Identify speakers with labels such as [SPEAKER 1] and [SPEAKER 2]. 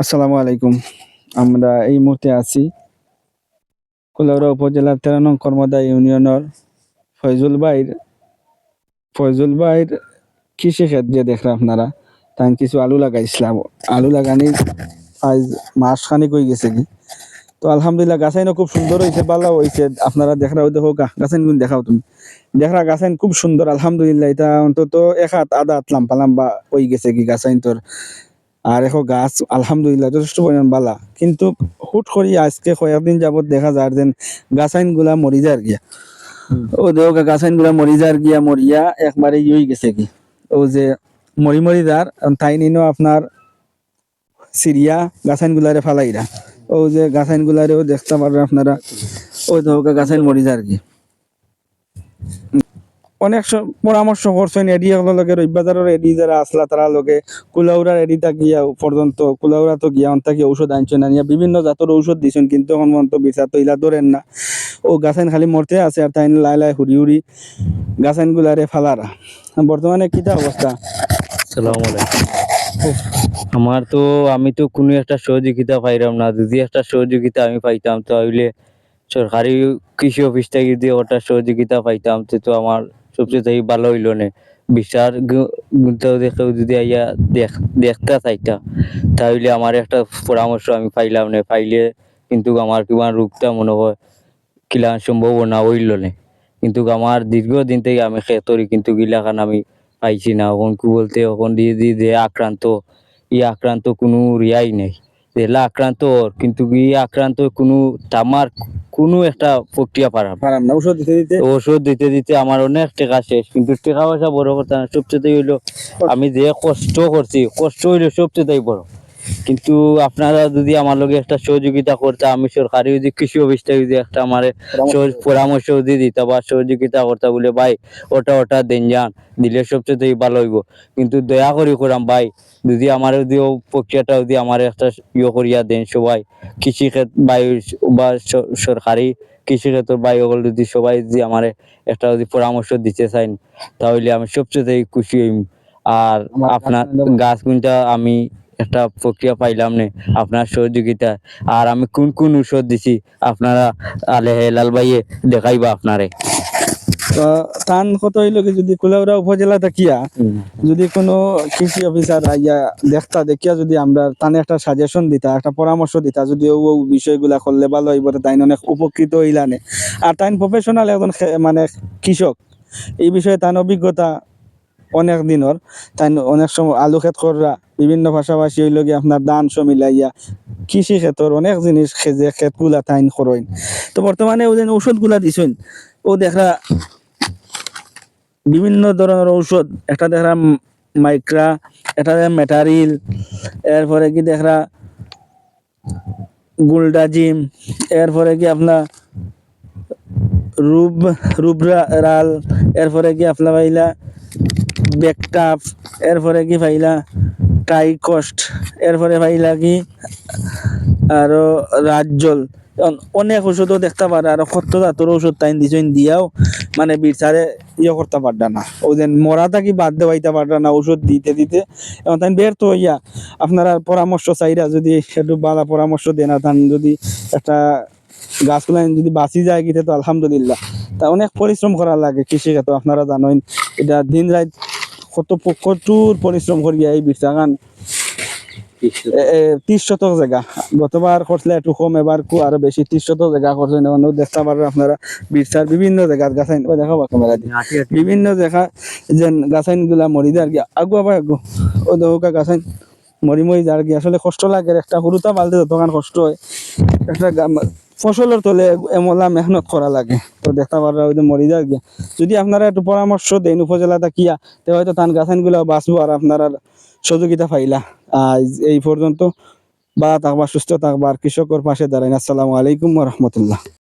[SPEAKER 1] আসসালামু আলাইকুম। আমরা এই মুহূর্তে আছি কুলাউড়া উপজেলার তেরো নং কর্মদা ইউনিয়নের ফয়জুল ভাইর ফয়জুল ভাইর কৃষি ক্ষেত যে আপনারা তাই কিছু আলু লাগাইছিলাম আলু লাগানি আজ মাস খানিক হয়ে গেছে কি তো আলহামদুলিল্লাহ গাছাইনও খুব সুন্দর হয়েছে, ভালো হয়েছে। আপনারা দেখরা দেখো গাছাইন গুণ দেখাও তুমি। দেখরা গাছাইন খুব সুন্দর, আলহামদুলিল্লাহ। এটা অন্তত এক হাত, আধা হাত লাম্পা লাম্বা হয়ে গেছে কি গাছাইন তোর। আর এখন গাছ, আলহামদুলিল্লাহ, যথেষ্ট পরিমাণ বালা। কিন্তু হুট করি আজকে কয়েকদিন যাবত দেখা যায় যেন গাছাইনগুলা মরি যার গিয়া। ও দেখ গাছাইনগুলা মরি যার গিয়া মরিয়া একবারে ইয়ে গেছে কি। ও যে মরি মরি যার তাই নিনো আপনার সিরিয়া গাছাইন গুলারে ফালাইরা ও যে গাছাইন গুলারেও দেখতে পারেন আপনারা। ওই দেখ গাছাইন মরি যার কি অনেক পরামর্শ করছেন এডি লগে, রবিবাজারের এডি যারা আসলা তারা লগে, কুলাউড়ার এডিটা গিয়া পর্যন্ত, কুলাউড়া তো গিয়া অন্তা গিয়া ঔষধ আনছেন আনিয়া বিভিন্ন জাতের ঔষধ দিছেন, কিন্তু এখন পর্যন্ত বিচার তো ইলা ধরেন না। ও গাছাইন খালি মরতে আছে আর তাই লাই লাই হুড়ি হুড়ি গাছাইন গুলারে ফালারা। বর্তমানে কিটা অবস্থা?
[SPEAKER 2] সালাম আমার তো, আমি তো কোনো একটা সহযোগিতা পাইলাম না, যদি একটা সহযোগিতা আমি পাইতাম তাহলে সরকারি কৃষি অফিস থেকে যদি ওটা সহযোগিতা পাইতাম তো আমার সবচেয়ে থেকে ভালো হইল না। বিচার দেখেও যদি আইয়া দেখ দেখতে চাইতা তাহলে আমার একটা পরামর্শ আমি পাইলাম না। পাইলে কিন্তু আমার কিমান রোগটা মনে হয় কিলা সম্ভাবনা হইল না। কিন্তু আমার দীর্ঘদিন থেকে আমি খেতরি, কিন্তু গিলাখান আমি পাইছি না। এখন কি বলতে এখন দিয়ে দিয়ে যে আক্রান্ত। ই আক্রান্ত কোনো রিয়াই নেই। যেলা আক্রান্ত ওর কিন্তু ই আক্রান্ত কোনো তামার কোনো একটা প্রক্রিয়া পারা
[SPEAKER 1] পারাম না ওষুধ দিতে দিতে?
[SPEAKER 2] ওষুধ দিতে দিতে আমার অনেক টাকা শেষ কিন্তু টাকা পয়সা বড় কথা না সবচেয়ে হইল আমি যে কষ্ট করছি কষ্ট হইল সবচেয়ে বড়। কিন্তু আপনারা যদি আমার লগে একটা সহযোগিতা করতে আমি সরকারি যদি কৃষি অফিস থেকে যদি একটা আমার পরামর্শ যদি দিতে বা সহযোগিতা করতে বলে ভাই ওটা ওটা দেন যান দিলে সবচেয়ে ভালো হইব। কিন্তু দয়া করি করাম ভাই যদি আমার যদি প্রক্রিয়াটা যদি আমার একটা ইয়ে করিয়া দেন সবাই কৃষি ক্ষেত বায়ু বা সরকারি কৃষি ক্ষেত্র বায়ু হল যদি সবাই যদি আমার একটা যদি পরামর্শ দিতে চান তাহলে আমি সবচেয়ে খুশি হইম। আর আপনার
[SPEAKER 1] গাছ
[SPEAKER 2] গুনটা আমি একটা প্রক্রিয়া পাইলাম নে আপনার সহযোগিতা। আর আমি কোন কোন ঔষধ দিছি আপনারা আলে হেলাল ভাইয়ে দেখাইবা আপনারে।
[SPEAKER 1] তো টান কত হইল কি যদি কুলাউড়া উপজেলা থাকিয়া যদি কোনো কৃষি অফিসার আইয়া দেখতা দেখিয়া যদি আমরা তানে একটা সাজেশন দিতা একটা পরামর্শ দিতা যদি ও বিষয়গুলা করলে ভালো হইব তাই অনেক উপকৃত হইলানে আর তাই প্রফেশনাল একজন মানে কৃষক এই বিষয়ে তার অভিজ্ঞতা অনেক দিনের তাই অনেক সময় আলু ক্ষেত করা বিভিন্ন পাশাপাশি হইল গিয়ে আপনার দান মিলাইয়া কৃষি ক্ষেত্র অনেক জিনিস খেজে ক্ষেতগুলা তাইন করইন তো বর্তমানে ওদের ঔষধগুলা দিছেন, ও দেখা বিভিন্ন ধরনের ঔষধ, একটা দেখরা মাইক্রা এটা দেখা মেটারিল, এরপরে কি দেখরা গুলডাজিম, এরপরে কি আপনার রুব রুবরাল এরপরে কি আপনার পাইলা বেকটাপ এরপরে কি পাইলা টাইকস্ট এরপরে পাইলা কি আরও রাজ্জল। অনেক ওষুধও দেখতে পারে, আর কত জাতর ওষুধ তাই দিছেন দিয়াও মানে বিচারে ইয়ে করতে পারডা না। ও যে মরা থাকি বাদ দেওয়াইতে পারডা না ওষুধ দিতে দিতে। এবং তাই বের তো হইয়া আপনারা পরামর্শ চাইরা যদি একটু বালা পরামর্শ দেন তান যদি একটা গাছগুলা যদি বাঁচি যায় গিয়ে তো আলহামদুলিল্লাহ। তা অনেক পরিশ্রম করা লাগে কৃষিকে তো আপনারা জানেন এটা দিন রাত কত প্রচুর পরিশ্রম করিয়া এই বিচাগান ত্রিশ শতক জায়গা গতবার করলে একটু কম এবার কু আরও বেশি। ত্রিশ শতক জায়গা করছেন দেখতে পারবেন আপনারা। বিরসার বিভিন্ন জায়গা গাছাইন ও দেখাবো ক্যামেরা দিয়ে বিভিন্ন জায়গা যে গাছাইনগুলা মরি যায় আর কি আগু আবার আগু ও দৌকা গাছাইন মরি মরি যায় আর কি আসলে কষ্ট লাগে একটা সরুতা বালতে যতক্ষণ কষ্ট হয়। একটা ফসলের তলে এমলা মেহনত করা লাগে। তো দেখতে পারবে ওই মরি যায় যদি আপনারা একটু পরামর্শ দেন উপজেলাটা কিয়া, তো হয়তো তান গাছানগুলো বাঁচবো আর আপনারা সহযোগিতা পাইলা। এই পর্যন্ত বা থাকবা, সুস্থ থাকবা, আর কৃষকের পাশে দাঁড়াইন। আসসালামু আলাইকুম রহমতুল্লাহ।